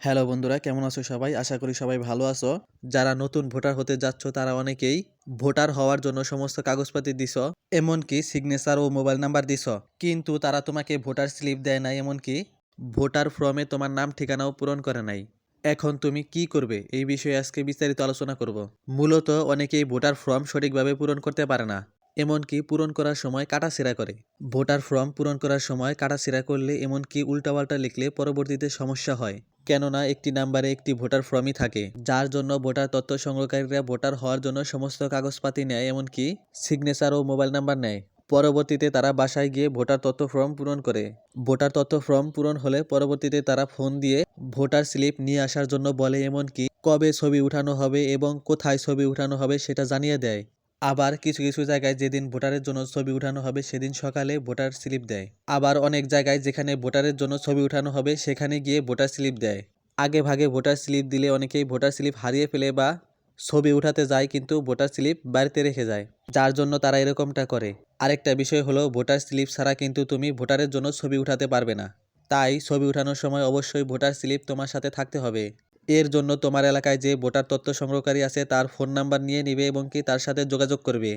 Hello বন্ধুরা, কেমন আছো সবাই? আশা করি সবাই ভালো আছো। যারা নতুন ভোটার হতে যাচ্ছ, তারা অনেকেই ভোটার হওয়ার জন্য সমস্ত কাগজপাতি দিছ, এমনকি সিগনেচার ও মোবাইল নাম্বার দিছ। কিন্তু তারা তোমাকে ভোটার স্লিপ দেয় না এমনকি ভোটার ফর্মে তোমার নাম, ঠিকানাও পূরণ করে নাই। এখন তুমি কি করবে? এই বিষয়ে আজকে বিস্তারিত আলোচনা করব। মূলত অনেকেই ভোটার ফর্ম সঠিকভাবে পূরণ করতে পারে না, এমনকি পূরণ করার সময় কাটাছেঁড়া করে। ভোটার ফর্ম পূরণ করার সময় কাটাছেঁড়া করলে এমনকি উল্টাপাল্টা লিখলে পরবর্তীতে সমস্যা হয়। কেননা একটি নাম্বারে একটি ভোটার ফর্মই থাকে, যার জন্য ভোটার তথ্য সংগ্রহকারীরা ভোটার হওয়ার জন্য সমস্ত কাগজপাতি নেয় এমনকি সিগনেচার ও মোবাইল নাম্বার নেয়। পরবর্তীতে তারা বাসায় গিয়ে ভোটার তথ্য ফর্ম পূরণ করে। ভোটার তথ্য ফর্ম পূরণ হলে পরবর্তীতে তারা ফোন দিয়ে ভোটার স্লিপ নিয়ে আসার জন্য বলে, এমনকি কবে ছবি উঠানো হবে এবং কোথায় ছবি উঠানো হবে সেটা জানিয়ে দেয়। আবার কিছু কিছু জায়গায় যেদিন ভোটারের জন্য ছবি উঠানো হবে, সেদিন সকালে ভোটার স্লিপ দেয়। আবার অনেক জায়গায় যেখানে ভোটারের জন্য ছবি উঠানো হবে, সেখানে গিয়ে ভোটার স্লিপ দেয়। আগে ভাগে ভোটার স্লিপ দিলে অনেকেই ভোটার স্লিপ হারিয়ে ফেলে বা ছবি উঠাতে যায়, কিন্তু ভোটার স্লিপ বাড়িতে রেখে যায়। যার জন্য তারা এরকমটা করে। আরেকটা বিষয় হলো, ভোটার স্লিপ ছাড়া কিন্তু তুমি ভোটারের জন্য ছবি উঠাতে পারবে না। তাই ছবি উঠানোর সময় অবশ্যই ভোটার স্লিপ তোমার সাথে থাকতে হবে। এর জন্য তোমার এলাকায় যে ভোটার তথ্য সংগ্রহকারী আছে, তার ফোন নাম্বার নিয়ে নিবে এবং কি তার সাথে যোগাযোগ করবে।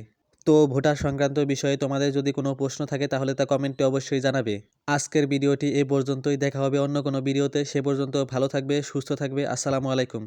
তো ভোটার সংক্রান্ত বিষয়ে তোমাদের যদি কোনো প্রশ্ন থাকে, তাহলে তা কমেন্টে অবশ্যই জানাবে। আজকের ভিডিওটি এ পর্যন্তই। দেখা হবে অন্য কোনো ভিডিওতে। সে পর্যন্ত ভালো থাকবে, সুস্থ থাকবে। আসসালামু আলাইকুম।